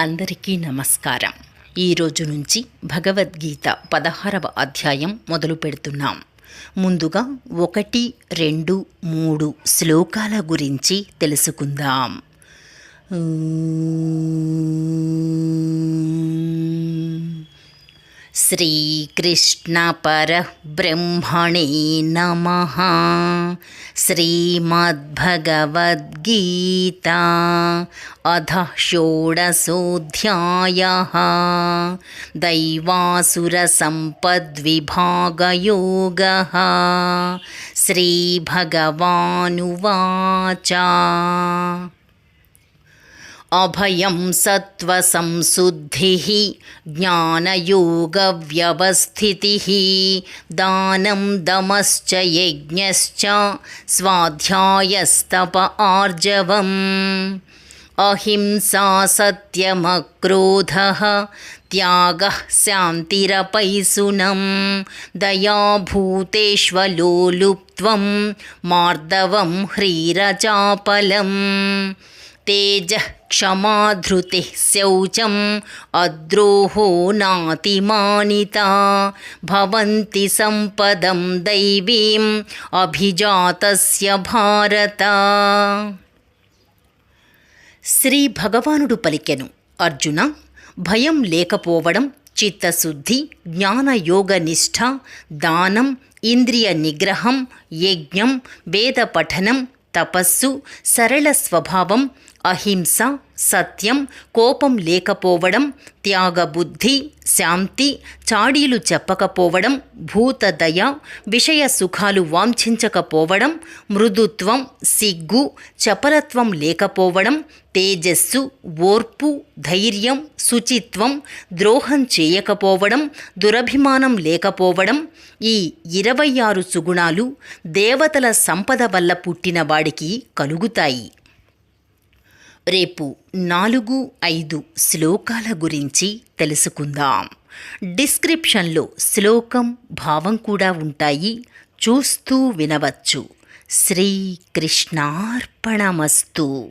అందరికీ నమస్కారం. ఈరోజు నుంచి భగవద్గీత పదహారవ అధ్యాయం మొదలు పెడుతున్నాం. ముందుగా ఒకటి రెండు మూడు శ్లోకాల గురించి తెలుసుకుందాం. श्रीकृष्णपरब्रह्मणे नमः। श्रीमद्भगवद्गीता अध षोडशोऽध्यायः। दैवासुरसम्पद्विभागयोगः। श्रीभगवानुवाच अभयं सत्त्वसंशुद्धिः ज्ञानयोगव्यवस्थितिः दानं दमश्च यज्ञश्च स्वाध्यायस्तप आर्जवम्। अहिंसा सत्यमक्रोधः त्यागः शान्तिरपैसुनं दयाभूतेष्वलोलुप्त्वं मार्दवं ह्रीरचापलम् तेजः क्षमाधृतिः शौचम् अद्रोहो नातिमानिता भवन्ति सम्पदं दैवीम् అభిజాతస్య భారత శ్రీ భగవానుడు పలికెను అర్జున భయం లేకపోవడం చిత్తశుద్ధి జ్ఞానయోగ నిష్ఠ దానం ఇంద్రియ నిగ్రహం యజ్ఞం వేద పఠనం తపస్సు సరళ స్వభావం అహింస సత్యం కోపం లేకపోవడం త్యాగబుద్ధి శాంతి చాడీలు చెప్పకపోవడం భూతదయ విషయ సుఖాలు వాంఛించకపోవడం మృదుత్వం సిగ్గు చపలత్వం లేకపోవడం తేజస్సు ఓర్పు ధైర్యం శుచిత్వం ద్రోహం చేయకపోవడం దురభిమానం లేకపోవడం ఈ ఇరవై ఆరు సుగుణాలు దేవతల సంపద వల్ల పుట్టిన వాడికి కలుగుతాయి. రేపు నాలుగు ఐదు శ్లోకాల గురించి తెలుసుకుందాం. డిస్క్రిప్షన్లో శ్లోకం భావం కూడా ఉంటాయి. చూస్తూ వినవచ్చు. శ్రీకృష్ణార్పణమస్తు.